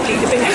เกาหลีหรือเป็นไง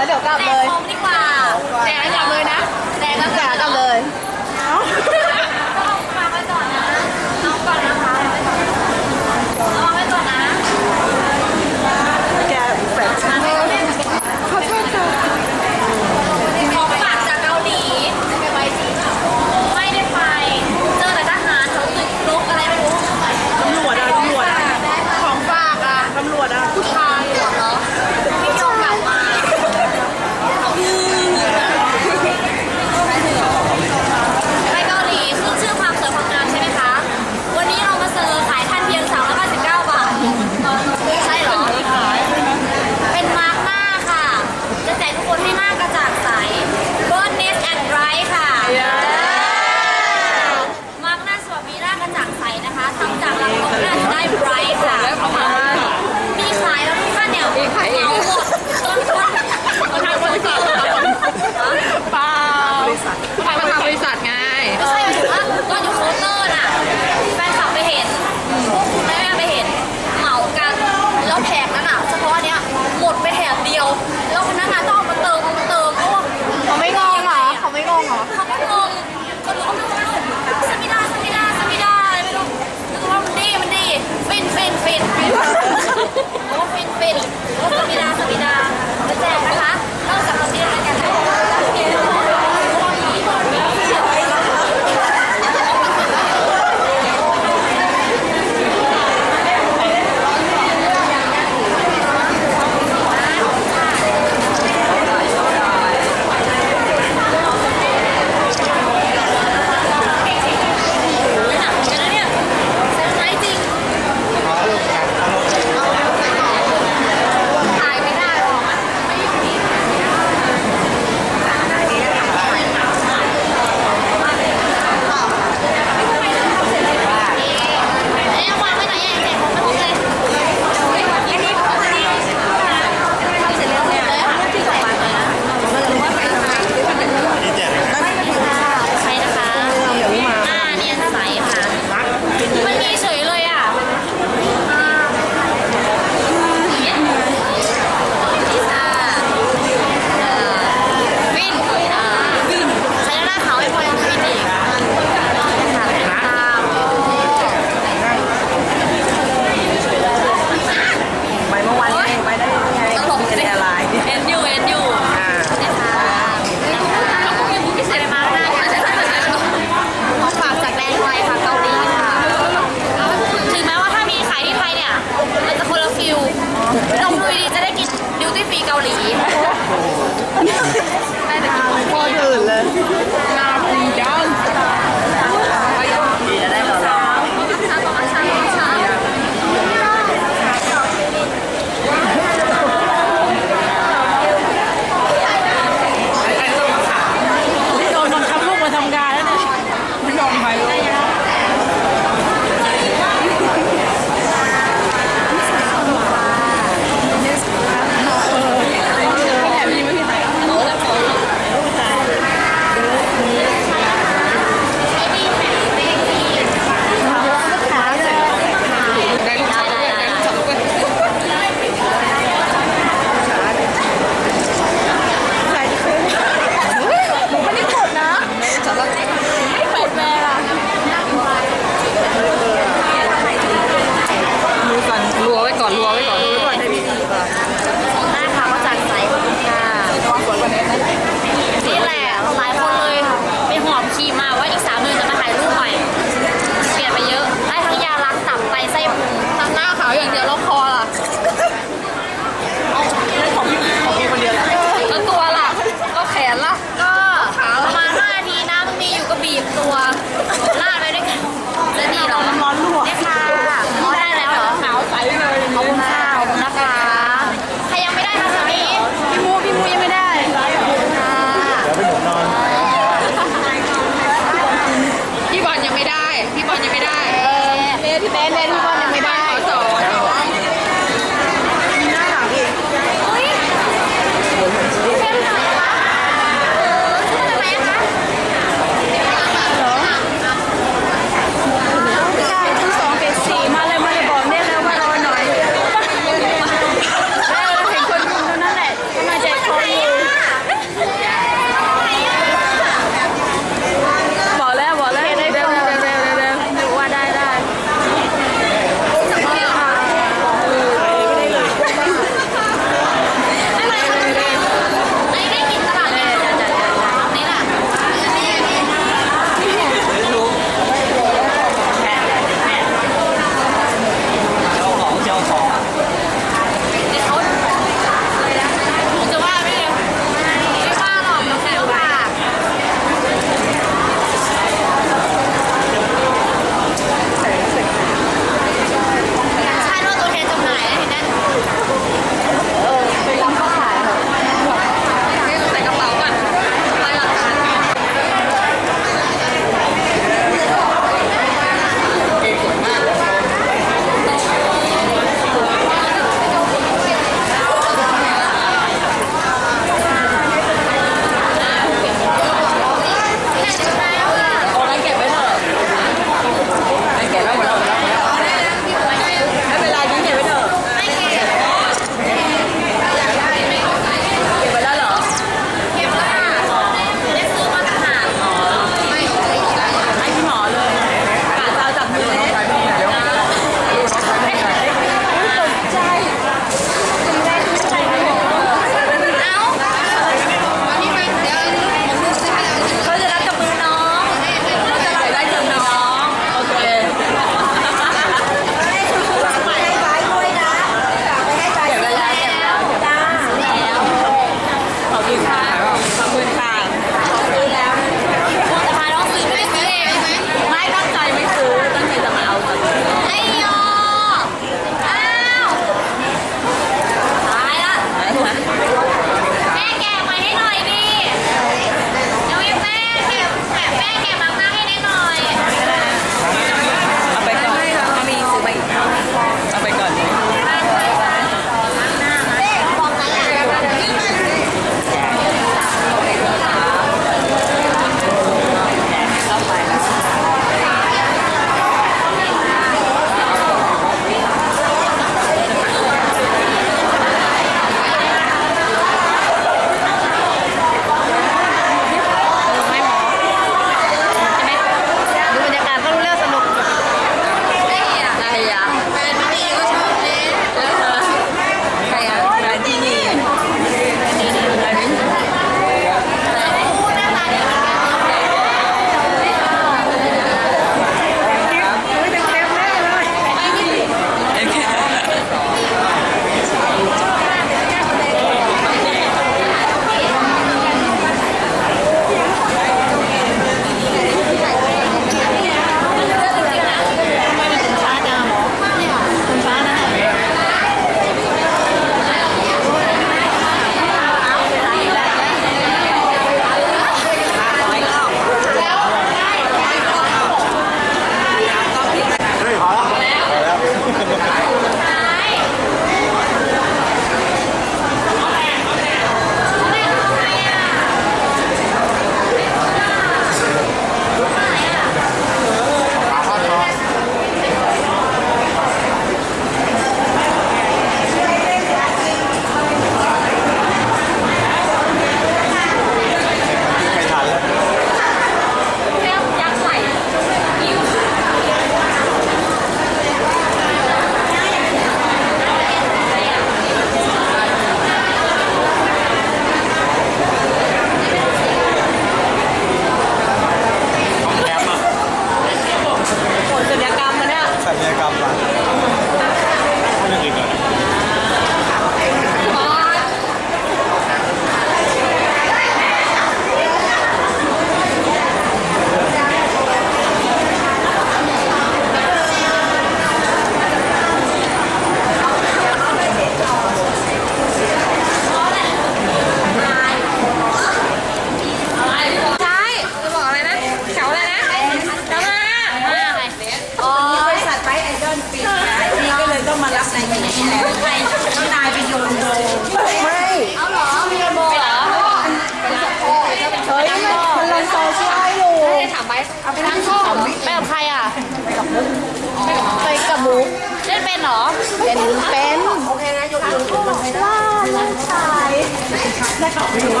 ช่ขับไม่ไหว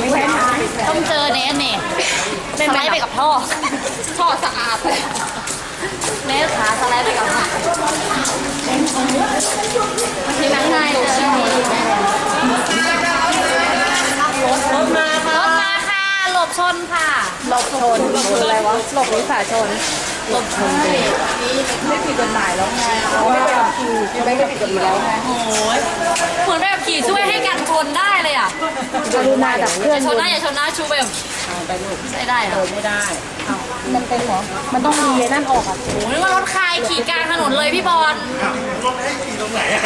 ไม่ใช่นานต้องเจอเนสนี่สไลด์ไปกับท่อ ท่อสะอาดเลยเนสขาสไลด์ไปกับท่อที่นั่งง่ายเลยรถมาค่ะ รถมาค่ะ หลบชนค่ะหลบชนคืออะไรวะหลบวิสาชน หลบชนเบรกไม่ผิดกฎหมายแล้วไงเราไม่ได้ขับขี่ไม่ได้ผิดกฎหมายแล้วไงโอ้ยเหมือนแบบขี่ช่วยให้กันชนได้เลยอะกรุณาดับเคลื่ออนย่าชนหน้าอย่าชนหน้าชูแบบใช้ได้เหรอไม่ได้มันเป็นเหรอ มันต้องมีนั่นออกอะโอ้ยนึกว่ารถใครขี่กลางถนนเลยพี่บอลรถให้ขี่ตรงไหนอะ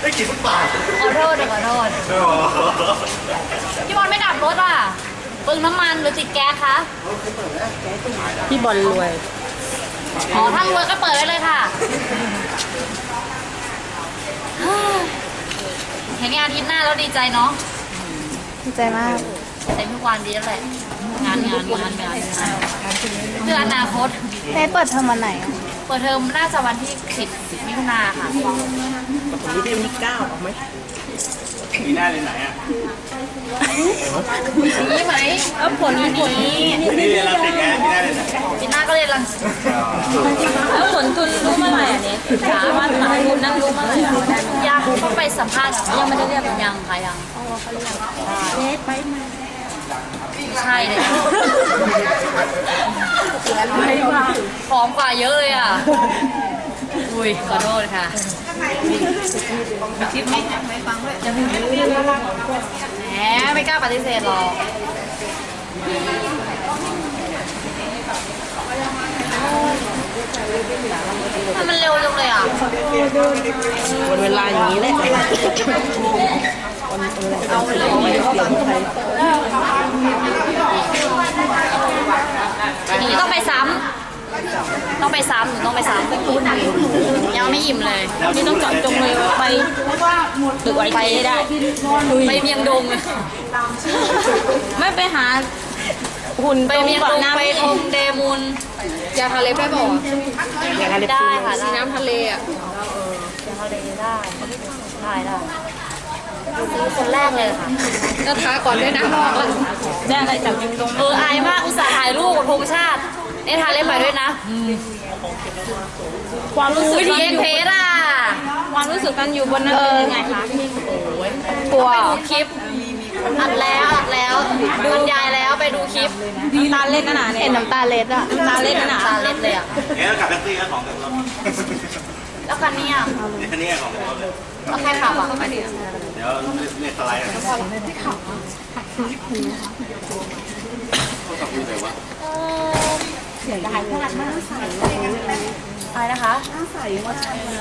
ได้ขี่ฟุตบาทขอโทษเดี๋ยวขอโทษโอ้โหพี่บอลไม่ดับรถอะ เปลืองน้ำมันหรือติดแก๊สคะพี่บอลรวย อ๋อถ้ารวยก็เปิดไว้เลยค่ะ เห็นงานอาทิตย์หน้าแล้วดีใจเนาะ ดีใจมากเต็มทุกวันดีแล้วแหละ งานงานงานงานงานเพื่ออนาคตเนเปิดเทอมวันไหนอะเปิดเทอมน่าจะวันที่ 10มิถุนาค่ะมี หน้าเลยไหนอะนี่ไหมเออผลนี้นี้นี่เรียนรังสิตไงมีหน้าเลยไหนปีหน้าก็เรียนรังสิตแล้วผลทุนรู้เมื่อไหร่อันนี้ถามว่าผลทุนนั่งรู้เมื่อไหร่ยังเขาไปสัมภาษณ์ยังไม่ได้เรียกยังค่ะยังเล็ไปมาใช่เลยผอมกว่าเยอะเลยอะ อุ้ยขอโทษค่ะมีคลิปไหมไม่ฟังด้วยยังไม่แหมไม่กล้าปฏิเสธหรอกทำไมมันเร็วจังเลยอะวันเวลาอย่างนี้แหละหนีต้องไปซ้ำ ต้องไปซ้ำหนูต้องไปซ้ำยังไม่อิ่มเลย นี่ต้องเจาะจงเลยไปตึกไอไปทีให้ได้ ไปเมียงดงไม่ไปหาหุ่นไปเมียงดงไปทงเดมุนยาทะเลได้บอกได้ค่ะได้น้ำทะเลอะทะเลได้ได้ได้ซื้อคนแรกเลยค่ะก็ท้าก่อนด้วยนะได้อะไรจากยิงตรงเอออายมากอุตส่าห์ถ่ายรูปกับธงชาติ นี่ทาเล่นไปด้วยนะ ความรู้สึกวิธีเอ็กเพสอะ ความรู้สึกกันอยู่บนนั้นเป็นยังไงคะกลัว ไปดูคลิป อัดแล้วอัดแล้วบรรยายแล้วไปดูคลิปน้ำตาเล็ดนะหนาเห็นน้ำตาเล็ดอะน้ำตาเล็ดนะหนาตาเล็ดเลยอะเอ๊ะแล้วกลับแท็กซี่ก็ของกับรถแล้วคันนี้อะนี่นี่ของรถเลยแล้วใครขับอะเดี๋ยวเรียกสไลด์กัน อะไรนะคะหน้าใสว่า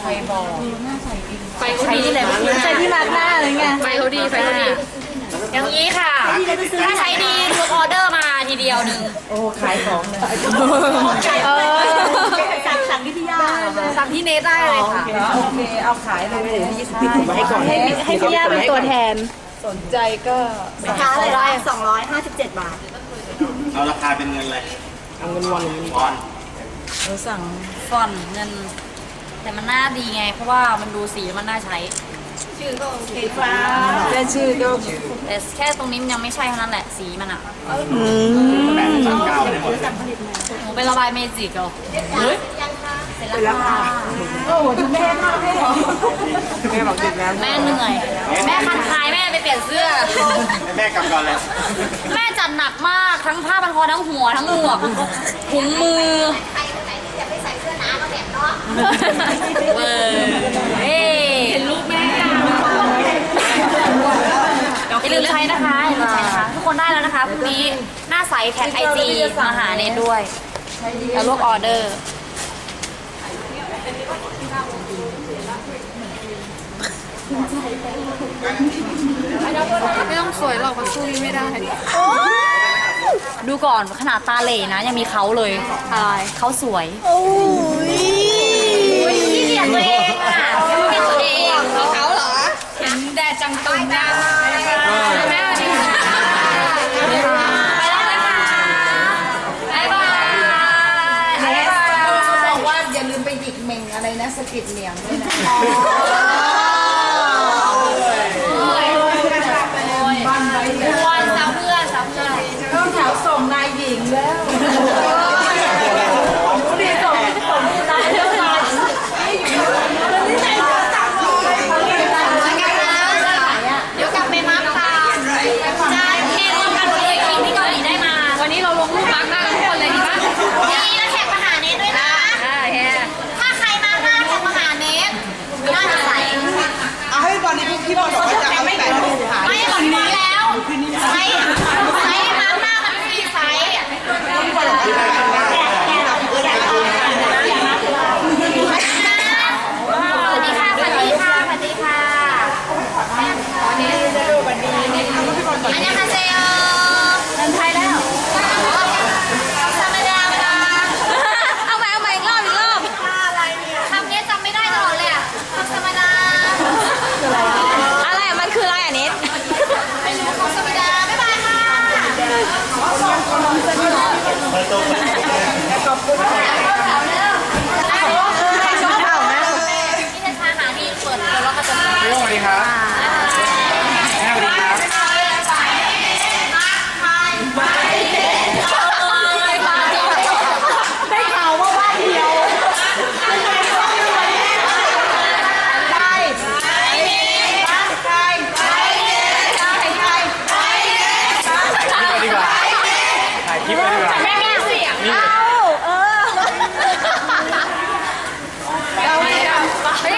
ใครบอกไฟเขาดีเลยใจที่รักหน้าเลยไงไฟเขาดีไฟเขาดี อย่างนี้ค่ะ ถ้าใช้ดีทุกออเดอร์มาทีเดียวหนึ่งเออสั่งสั่งที่พี่ย่าสั่งที่เนทได้เลยค่ะโอเคเอาขายเลยยี่ให้ก่อนให้ให้พี่ย่าเป็นตัวแทน สนใจก็ราค่าอะไรได้257บาท เอาราคาเป็นเงินเลย เอาเงินวันบอลเราสั่งฟอนต์เงิน แต่มันน่าดีไง เพราะว่ามันดูสีแล้วมันน่าใช้และชื่อก็แต่แค่ตรงนี้มันยังไม่ใช่เท่านั้นแหละสีมันอะ แปดสามเก้าได้หมดเลยหนูไประบายเมจิกเหรอเฮ้ย เสร็จแล้วค่ะโอ้โหทุกแม่มากให้หรอแม่บอกติดแล้วแม่เหนื่อย แม่คันคายแม่ไปเปลี่ยนเสื้อให้แม่กลับก่อนเลย แม่จัดหนักมากทั้งผ้าพันคอทั้งหัวทั้งหมวกถุงมือเออเฮ้เห็นรูปแม่อย่าลืมใช้นะคะอย่าลืมใช้นะคะทุกคนได้แล้วนะคะพรุ่งนี้หน้าใสแท็กไอจีมาหาเนทด้วยแล้วลวกออเดอร์ ไม่ต้องสวยหรอกมันสู้ไม่ได้ดูก่อนขนาดตาเหล่นะ ยังมีเขาเลยอะไรเขาสวย โอ้ยที่เกียดตัวเองอะไม่เป็นตัวเองเขาเหรอเห็นแดดจังตึงนะแม่ดีไปแนะสะกิดเหนียงด้วยนะ